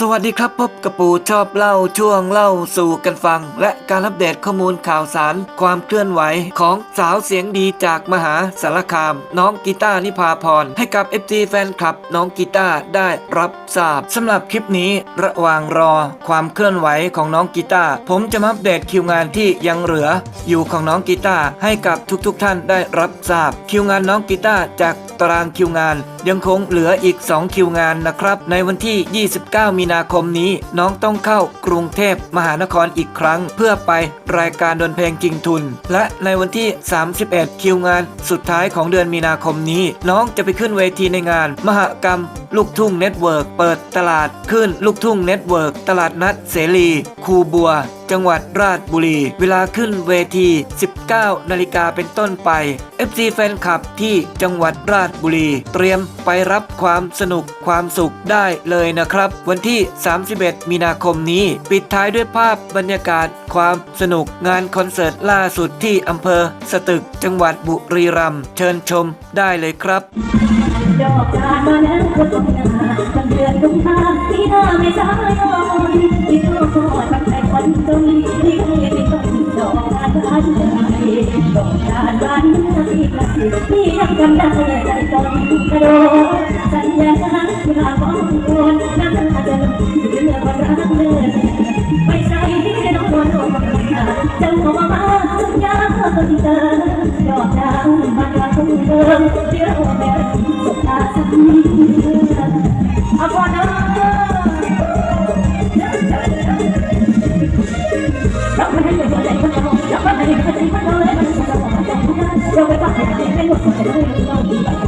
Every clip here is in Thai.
สวัสดีครับพบกับปู่ชอบเล่าช่วงเล่าสู่กันฟัง และการอัปเดตข้อมูลข่าวสาร ความเคลื่อนไหวของสาวเสียงดีจากมหาสารคาม น้องกีตาร์นิพาพร ให้กับ FT แฟนคลับ น้องกีตาร์ได้รับทราบสำหรับคลิปนี้ระหว่างรอความเคลื่อนไหวของน้องกีตาร์ผมจะมาอัปเดตคิวงานที่ยังเหลือ อยู่ของน้องกีตาร์ให้กับทุกๆทท่านได้รับทราบ คิวงานน้องกีตาร์จาก ตารางคิวงาน ยังคงเหลืออีก 2 คิวงานนะครับ ในวันที่ 29 มีนาคมนี้น้องต้องเข้ากรุงเทพมหานครอีกครั้ง เพื่อไปรายการดนเพลงจริงทุน และในวันที่ 31 คิวงานสุดท้ายของเดือนมีนาคมนี้ น้องจะไปขึ้นเวทีในงาน มหกรรมลูกทุ่งเน็ตเวิร์กเปิดตลาดขึ้นลูกทุ่งเน็ตเวิร์กตลาดนัดเสรี คูบัว จังหวัดราชบุรี เวลาขึ้นเวที 19 นาฬิกาเป็นต้นไป FC แฟนคลับที่จังหวัดราชบุรี เตรียมไปรับความสนุกความสุขได้เลยนะครับ วันที่ 31 มีนาคมนี้ ปิดท้ายด้วยภาพบรรยากาศความสนุกงานคอนเสิร์ตล่าสุดที่อำเภอสตึกจังหวัดบุรีรัมย์เชิญชมได้เลยครับดอกจานมาแล้วก็ต้องนากันเดือนกุมภาที่หน้าไม่ช้าย้อน ที่กระสิบที่ยังจำได้ใจต้องกระโดดสัญญาที่ลาของคนน้ำตาจะเรือวันรักเดินไปใส่ที่น้องโดนโดนกับหาเจ้าของมาสัญญาคนเดินดอกจานบ้านเราคงเดินเชื่อว่าแม่สุดตาสักนิดเอาพอนะ เราไปฟังเพลง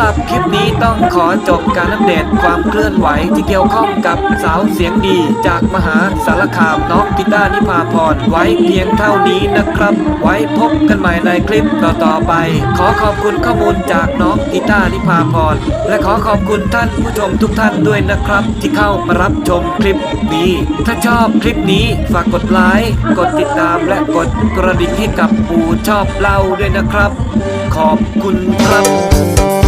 หรับคลิปนี้ต้องขอจบการอัปเดตความเคลื่อนไหวที่เกี่ยวข้องกับสาวเสียงดีจากมหาสารคามน้องกีตาร์นิพาพรไว้เพียงเท่านี้นะครับ ไว้พบกันใหม่ในคลิปต่อๆไป ขอขอบคุณข้อมูลจากน้องกีตาร์นิพาพรและขอขอบคุณท่านผู้ชมทุกท่านด้วยนะครับ ที่เข้ามารับชมคลิปนี้ ถ้าชอบคลิปนี้ฝากกดไลค์กดติดตามและกดกระดิ่งให้กับปู่ชอบเล่าด้วยนะครับ ขอบคุณครับ